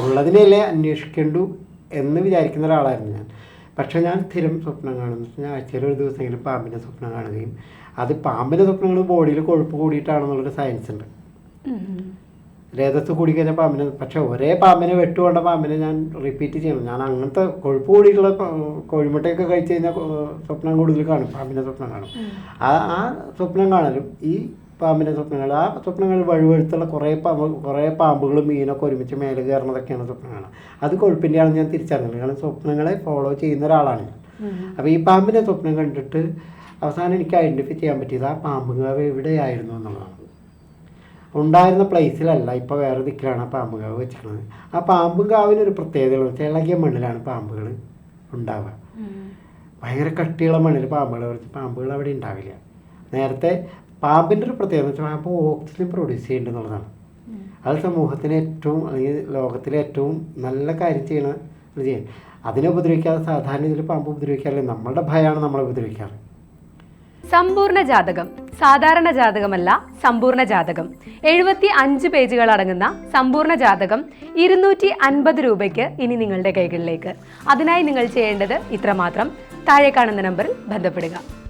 ഉള്ളതിനല്ലേ അന്വേഷിക്കേണ്ടു എന്ന് വിചാരിക്കുന്ന ഒരാളായിരുന്നു ഞാൻ. പക്ഷേ ഞാൻ സ്ഥിരം സ്വപ്നം കാണുന്നു. ഞാൻ ആഴ്ചയിൽ ഒരു ദിവസമെങ്കിലും പാമ്പിന്റെ സ്വപ്നം കാണുകയും അത് പാമ്പിന്റെ സ്വപ്നങ്ങൾ ബോഡിയിൽ കൊഴുപ്പ് കൂടിയിട്ടാണെന്നുള്ളൊരു സയൻസ് ഉണ്ട്. രേതസ് കൂടി കഴിഞ്ഞാൽ പാമ്പിനെ പക്ഷെ ഒരേ പാമ്പിനെ വെട്ടുകൊണ്ട പാമ്പിനെ ഞാൻ റിപ്പീറ്റ് ചെയ്യണം ഞാൻ അങ്ങനത്തെ കൊഴുപ്പ് കൂടിയിട്ടുള്ള കോഴിമുട്ടയൊക്കെ കഴിച്ച് കഴിഞ്ഞാൽ സ്വപ്നം കൂടുതൽ കാണും. പാമ്പിന്റെ സ്വപ്നം കാണും. ആ ആ സ്വപ്നം കാണലും ഈ പാമ്പിന്റെ സ്വപ്നങ്ങൾ. ആ സ്വപ്നങ്ങൾ വഴുവഴുത്തുള്ള കുറേ പാമ്പ് കുറേ പാമ്പുകളും മീനൊക്കെ ഒരുമിച്ച് മേലെ കയറുന്നതൊക്കെയാണ് സ്വപ്നങ്ങൾ. അത് കൊഴുപ്പിന്റെയാണെന്ന് ഞാൻ തിരിച്ചറിഞ്ഞത്. കാരണം സ്വപ്നങ്ങളെ ഫോളോ ചെയ്യുന്ന ഒരാളാണ് അപ്പോൾ ഈ പാമ്പിന്റെ സ്വപ്നം കണ്ടിട്ട് അവസാനം എനിക്ക് ഐഡന്റിഫൈ ചെയ്യാൻ പറ്റിയത് ആ പാമ്പുകാവ് എവിടെയായിരുന്നു എന്നുള്ളതാണ്. ഉണ്ടായിരുന്ന പ്ലേസിലല്ല ഇപ്പോൾ വേറെ ദിക്കിലാണ് ആ പാമ്പുകാവ് വെച്ചിട്ടുള്ളത് ആ പാമ്പുകാവിനൊരു പ്രത്യേകതകൾ ഇളകിയ മണ്ണിലാണ് പാമ്പുകൾ ഉണ്ടാവുക. ഭയങ്കര കട്ടിയുള്ള മണ്ണിൽ പാമ്പുകൾ പാമ്പുകൾ അവിടെ ഉണ്ടാവില്ല. നേരത്തെ പാമ്പിന്റെ ഒരു പ്രത്യേകത വെച്ചാൽ പാമ്പ് ഓക്സിജൻ പ്രൊഡ്യൂസ് ചെയ്യുന്നുണ്ടെന്നുള്ളതാണ് അത് സമൂഹത്തിന് ഏറ്റവും അല്ലെങ്കിൽ ലോകത്തിലെ ഏറ്റവും നല്ല കാര്യം ചെയ്യണ ഇത് ചെയ്യും അതിനെ ഉപദ്രവിക്കാതെ സാധാരണ ഇതിൽ പാമ്പ് ഉപദ്രവിക്കാറില്ല. നമ്മളുടെ ഭയമാണ് നമ്മളെ ഉപദ്രവിക്കാറ്. സമ്പൂർണ ജാതകം. സാധാരണ ജാതകമല്ല സമ്പൂർണ ജാതകം. എഴുപത്തി അഞ്ച് പേജുകൾ അടങ്ങുന്ന സമ്പൂർണ ജാതകം ഇരുന്നൂറ്റി അൻപത് രൂപയ്ക്ക് ഇനി നിങ്ങളുടെ കൈകളിലേക്ക്. അതിനായി നിങ്ങൾ ചെയ്യേണ്ടത് ഇത്രമാത്രം. താഴെ കാണുന്ന നമ്പറിൽ ബന്ധപ്പെടുക.